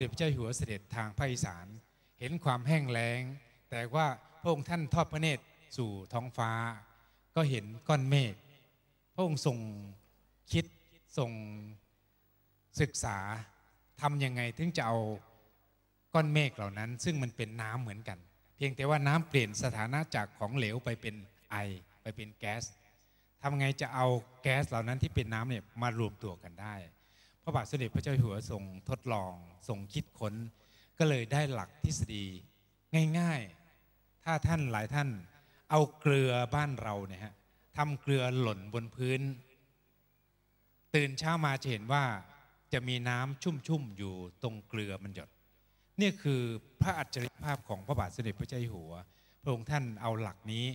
เด็จพระเจ้าอยู่หัวเสด็จทางภาคอีสาน เห็นความแห้งแล้ง แต่ว่าพระองค์ท่านทอดพระเนตรสู่ท้องฟ้า ก็เห็นก้อนเมฆพระองค์ทรงคิดทรงศึกษาทำยังไงถึงจะเอาก้อนเมฆเหล่านั้น ซึ่งมันเป็นน้ำเหมือนกัน เพียงแต่ว่าน้ำเปลี่ยนสถานะจากของเหลวไปเป็นไอไปเป็นแก๊สทำไงจะเอาแก๊สเหล่านั้นที่เป็นน้ำเนี่ยมารวมตัวกันได้ ระบาทสมเด็จพระเจ้าอยู่หัวทรงทดลองทรงคิดค้น ก็เลยได้หลักทฤษฎีง่ายๆ ถ้าท่านหลายท่านเอาเกลือบ้านเราเนี่ยฮะทำเกลือหล่นบนพื้น ตื่นเช้ามาจะเห็นว่าจะมีน้ำชุ่มๆอยู่ตรงเกลือมันหยดนี่คือพระอัจฉริยภาพของพระบาทสมเด็จพระเจ้าอยู่หัว พระองค์ท่านเอาหลักนี้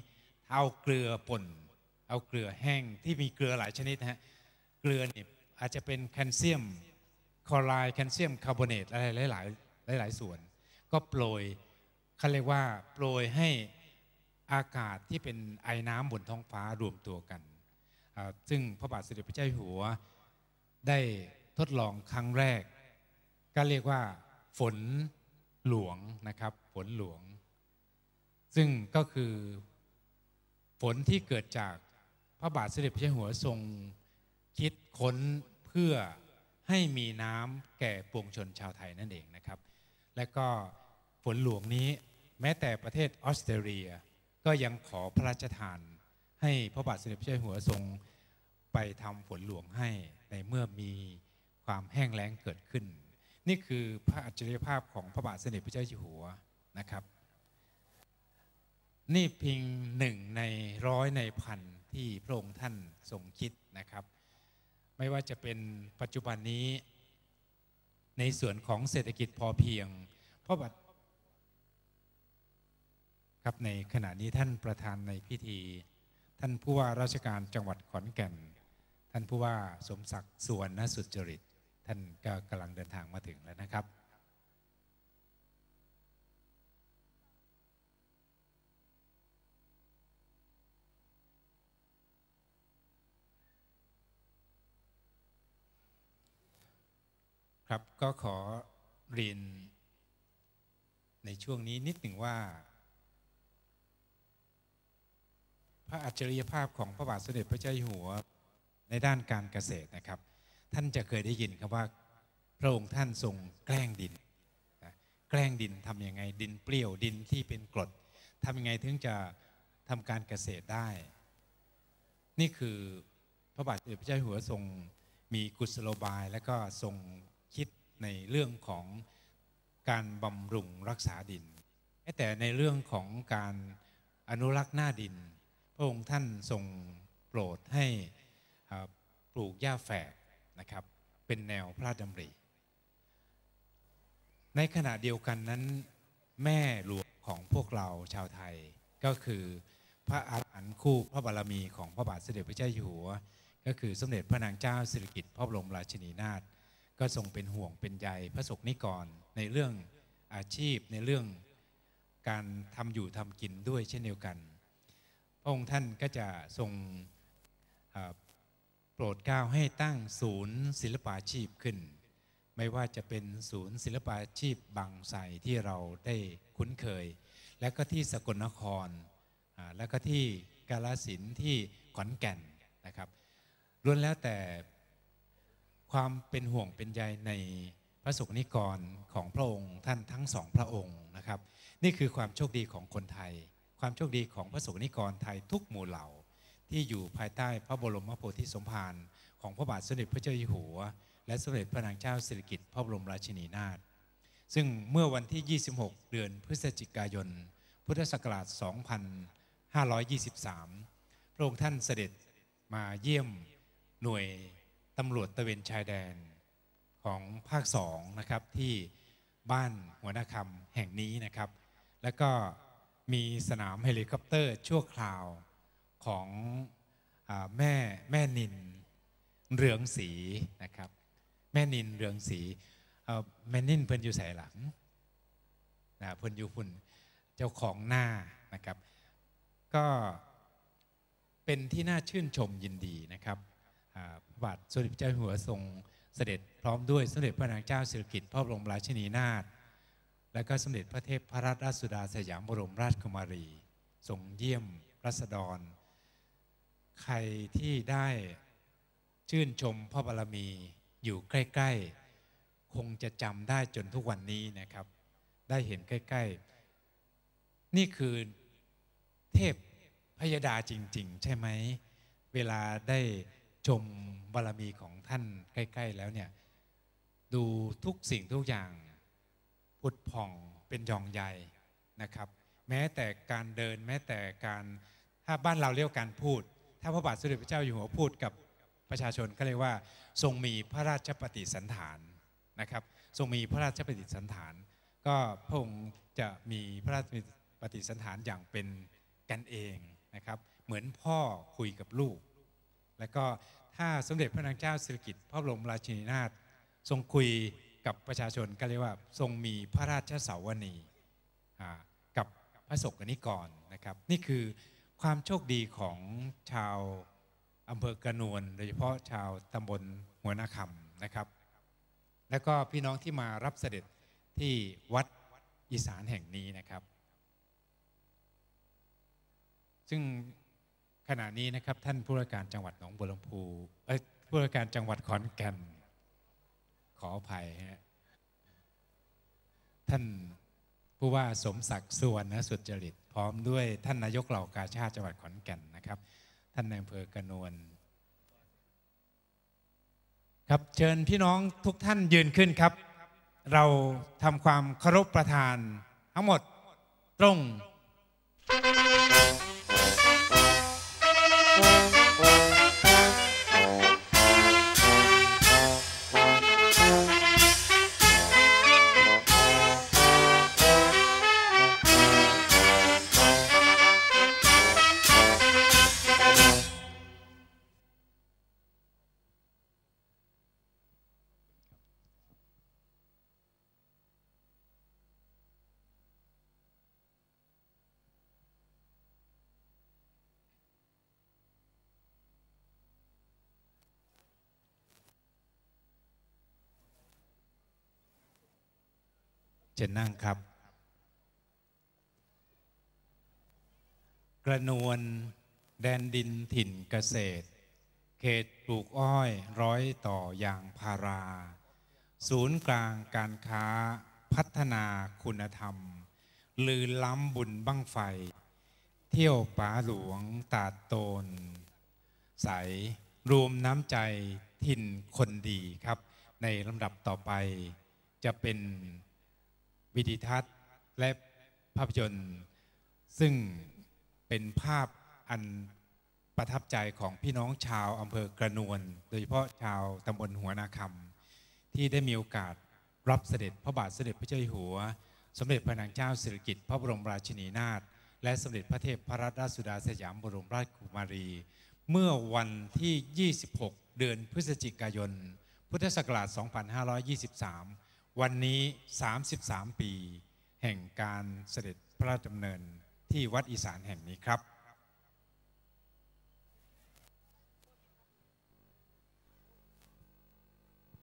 เอาเกลือป่น เอาเกลือแห้งที่มีเกลือหลายชนิดฮะเกลือเนี่ย อาจจะเป็นแคลเซียมคลอไรด์แคลเซียมคาร์บอเนตอะไรหลาย ๆ หลาย ๆ ส่วน ก็โปรยเขาเรียกว่าโปรยให้อากาศที่เป็นไอ้น้ำบนท้องฟ้ารวมตัวกันอ่าซึ่งพระบาทสมเด็จพระเจ้าอยู่หัวได้ทดลองครั้งแรก ก็เรียกว่าฝนหลวงนะครับฝนหลวง ซึ่งก็คือฝนที่เกิดจากพระบาทสมเด็จพระเจ้าอยู่หัวทรงคิดค้น พื่อให้มีน้ำแก่ปวงชนชาวไทยนั่นเองนะครับ และก็ฝนหลวงนี้แม้แต่ประเทศออสเตรเลีย ก็ยังขอพระราชทาน ให้พระบาทสมเด็จพระเจ้าอยู่หัวทรงไปทำฝนหลวงให้ในเมื่อมีความแห้งแล้งเกิดขึ้น นี่คือพระอัจฉริยภาพของพระบาทสมเด็จพระเจ้าอยู่หัวนะครับ นี่เพียงหนึ่งในร้อยในพันที่พระองค์ท่านทรงคิดนะครับ ไม่ว่าจะเป็นปัจจุบันนี้ ในส่วนของเศรษฐกิจพอเพียงพระบาครับในขณะนี้ท่านประธานในพิธี ท่านผู้ว่าราชการจังหวัดขอนแก่น ท่านผู้ว่าสมศักดิ์สวนนสุจริต ท่านก็กำลังเดินทางมาถึงแล้วนะครับ ครับก็ขอเรียนในช่วงนี้นิดหนึ่งว่า พระอัจฉริยภาพของพระบาทสมเด็จพระเจ้าอยู่หัวในด้านการเกษตรนะครับ ท่านจะเคยได้ยินครับว่าพระองค์ท่านทรงแกล้งดินนะแกล้งดินทำยังไงดินเปรี้ยวดินที่เป็นกรดทำยังไงถึงจะทำการเกษตรได้ นี่คือพระบาทสมเด็จพระเจ้าอยู่หัวทรงมีกุศโลบายและก็ทรง คิดในเรื่องของการบำรุงรักษาดิน แต่ในเรื่องของการอนุรักษ์หน้าดิน พระองค์ท่านทรงโปรดให้ปลูกหญ้าแฝกนะครับเป็นแนวพระราชดำริ ในขณะเดียวกันนั้นแม่หลวงของพวกเราชาวไทยก็คือพระอาหารหันต์คู่พระบารมีของพระบาทสมเด็จพระเจ้าอยู่หัว ก็คือสมเด็จพระนางเจ้าสิริกิติ์พระบรมราชินีนาถ ก็ทรงเป็นห่วงเป็นใยพระสงฆ์นิกรในเรื่องอาชีพในเรื่องการทำอยู่ทำกินด้วยเช่นเดียวกัน พระองค์ท่านก็จะทรงโปรดเกล้าให้ตั้งศูนย์ศิลปาชีพขึ้น ไม่ว่าจะเป็นศูนย์ศิลปาชีพบางไทรที่เราได้คุ้นเคย และก็ที่สกลนคร และก็ที่กาลสินที่ขอนแก่นนะครับล้วนแล้วแต่ ความเป็นห่วงเป็นใยในพระสงฆ์นิกรของพระองค์ท่านทั้งสองพระองค์นะครับ นี่คือความโชคดีของคนไทย ความโชคดีของพระสงฆ์นิกรไทยทุกหมู่เหล่า ที่อยู่ภายใต้พระบรมโพธิสมภารของพระบาทสมเด็จพระเจ้าอยู่หัว และสมเด็จพระนางเจ้าสิริกิติ์พระบรมราชินีนาถซึ่งเมื่อวันที่ 26 เดือนพฤศจิกายน พุทธศักราช 2523 พระองค์ท่านเสด็จมาเยี่ยมหน่วย ตำรวจตะเวนชายแดนของภาคสองนะครับที่บ้านหัวหน้าคำแห่งนี้นะครับ แล้วก็มีสนามเฮลิคอปเตอร์ชั่วคราวของอแม่แม่นินเรืองศรีนะครับ แม่นินเรืองศรีแม่นินเพิ่นอยู่ใส่หลังนะเพิ่นอยู่พุ่นเจ้าของหน้านะครับ ก็เป็นที่น่าชื่นชมยินดีนะครับ พระบาทสมเด็จพระเจ้าหัวทรงเสด็จพร้อมด้วยสมเด็จพระนางเจ้าสิริกิติ์พระบรมราชินีนาถและก็สมเด็จพระเทพพระราชราชสุดาสยามบรมราชกุมารีทรงเยี่ยมรัษฎร ใครที่ได้ชื่นชมพระบารมีอยู่ใกล้ ๆ คงจะจำได้จนทุกวันนี้นะครับ ได้เห็นใกล้ ๆ นี่คือเทพพยดาจริง ๆ ใช่ไหม เวลาได้ ชมบารมีของท่านใกล้ๆแล้วเนี่ยดูทุกสิ่งทุกอย่างพุดผ่องเป็นยองใหญ่นะครับ แม้แต่การเดินแม้แต่การถ้าบ้านเราเรียกการพูด ถ้าพระบาทสมเด็จพระเจ้าอยู่หัวพูดกับประชาชนก็เรียกว่า ทรงมีพระราชปฏิสันฐานนะครับ ทรงมีพระราชปฏิสันฐาน ก็พระองค์จะมีพระราชปฏิสันฐานอย่างเป็นกันเองนะครับ เหมือนพ่อคุยกับลูก แล้วก็ถ้าสมเด็จพระนางเจ้าสิริกิติ์พระบรมราชินีนาถทรงคุยกับประชาชนก็เรียกว่าทรงมีพระราชเสาวนีกับพระสกนิกรนะครับ นี่คือความโชคดีของชาวอำเภอกระนวลโดยเฉพาะชาวตำบลหัวนาคำนะครับ แล้วก็พี่น้องที่มารับเสด็จที่วัดอีสานแห่งนี้นะครับ ซึ่ง ขณะนี้นะครับท่านผู้ว่าการจังหวัดหนองบัวลำพูเอ้ยผู้ว่าการจังหวัดขอนแก่น ขออภัยฮะท่านผู้ว่าสมศักดิ์สุวรรณสุจริต พร้อมด้วยท่านนายกเหล่ากาชาติจังหวัดขอนแก่นนะครับ ท่านนายอำเภอกระนวลครับเชิญพี่น้องทุกท่านยืนขึ้นครับ เราทำความเคารพประธานทั้งหมดตรง เชิญนั่งครับ กระนวลแดนดินถิ่นเกษตร เขตปลูกอ้อยร้อยต่อยางพารา ศูนย์กลางการค้าพัฒนาคุณธรรม ลือล้ำบุญบั้งไฟ เที่ยวป๋าหลวงตาดโตน ใสรวมน้ำใจถิ่นคนดีครับ ในลำดับต่อไปจะเป็น วิดีทัศน์และภาพยนตร์ ซึ่งเป็นภาพอันประทับใจของพี่น้องชาวอำเภอกระนวลโดยเฉพาะชาวตำบลหัวนาคำที่ได้มีโอกาสรับเสด็จพระบาทสมเด็จพระเจ้าอยู่หัว สมเด็จพระนางเจ้าสิริกิติ์พระบรมราชินีนาถและสมเด็จพระเทพพระราชราชสุดาสยามบรมราชกุมารี เมื่อวันที่ 26 เดือนพฤศจิกายน พุทธศักราช 2523 วันนี้ 33 ปี แห่งการเสด็จพระราชดำเนินที่วัดอีสานแห่งนี้ครับ